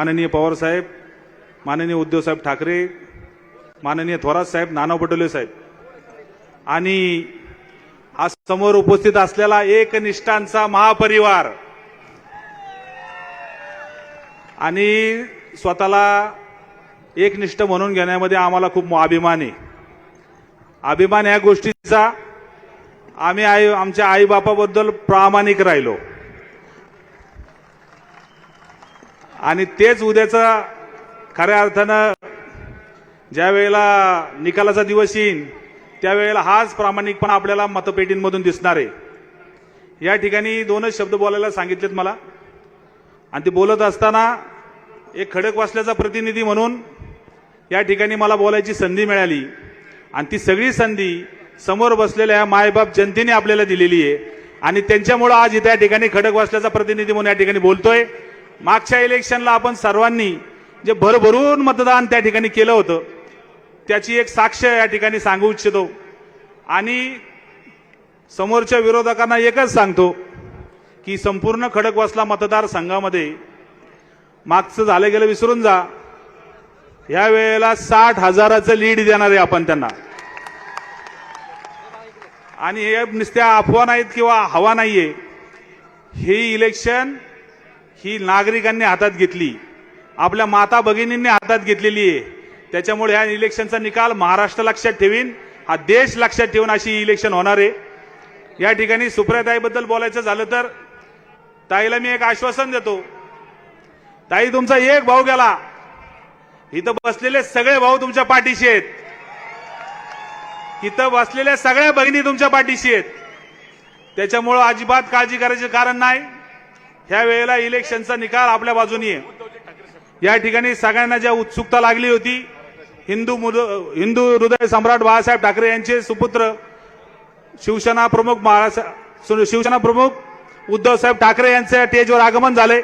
माननीय पवार साहेब माननीय उद्धवसाहेब ठाकरे माननीय थोरात साहेब नाना पटोले साहेब. आणि हा समोर उपस्थित असलेला एकनिष्ठांचा महापरिवार. आणि स्वतःला एकनिष्ठ म्हणून घेण्यामध्ये आम्हाला खूप अभिमान. आहे अभिमान या गोष्टीचा आम्ही आई आमच्या आईबापाबद्दल प्रामाणिक राहिलो. आणि तेच उद्याचा खऱ्या अर्थानं ज्या वेळेला निकालाचा दिवस येईन त्यावेळेला हाच प्रामाणिकपणा आपल्याला मतपेटींमधून दिसणार आहे. या ठिकाणी दोनच शब्द बोलायला सांगितलेत मला. आणि ते बोलत असताना एक खडक वाचल्याचा प्रतिनिधी म्हणून या ठिकाणी मला बोलायची संधी मिळाली. आणि ती सगळी संधी समोर बसलेल्या मायबाप जनतेने आपल्याला दिलेली आहे. आणि त्यांच्यामुळं आज इथे या ठिकाणी खडक वाचल्याचा प्रतिनिधी म्हणून या ठिकाणी बोलतोय. मागच्या इलेक्शनला आपण सर्वांनी जे भरभरून मतदान त्या ठिकाणी केलं होतं त्याची एक साक्ष या ठिकाणी सांगू इच्छितो. आणि समोरच्या विरोधकांना एकच सांगतो की संपूर्ण खडकवासला मतदारसंघामध्ये मागचं झालं गेलं विसरून जा. या वेळेला साठ हजाराचं लीड देणार आहे आपण त्यांना. आणि हे नुसत्या अफवा नाहीत किंवा हवा नाहीये. हे इलेक्शन ही नागरिकांनी हातात घेतली. आपल्या माता भगिनींनी हातात घेतलेली आहे. त्याच्यामुळे ह्या इलेक्शनचा निकाल महाराष्ट्र लक्षात ठेवीन. हा देश लक्षात ठेवून अशी इलेक्शन होणार आहे. या ठिकाणी सुप्रियाताईबद्दल बोलायचं झालं तर ताईला मी एक आश्वासन देतो. ताई तुमचा एक भाऊ गेला. इथं बसलेले सगळे भाऊ तुमच्या पाठीशी आहेत. इथं बसलेल्या सगळ्या भगिनी तुमच्या पाठीशी आहेत. त्याच्यामुळं अजिबात काळजी करायचं कारण नाही. ह्या वेळेला इलेक्शनचा निकाल आपल्या बाजूनी आहे. या ठिकाणी सगळ्यांना ज्या उत्सुकता लागली होती हिंदू मुद- हिंदू हृदय सम्राट बाळासाहेब ठाकरे यांचे सुपुत्र शिवसेना प्रमुख शिवसेना प्रमुख उद्धव साहेब ठाकरे यांचे स्टेजवर आगमन झाले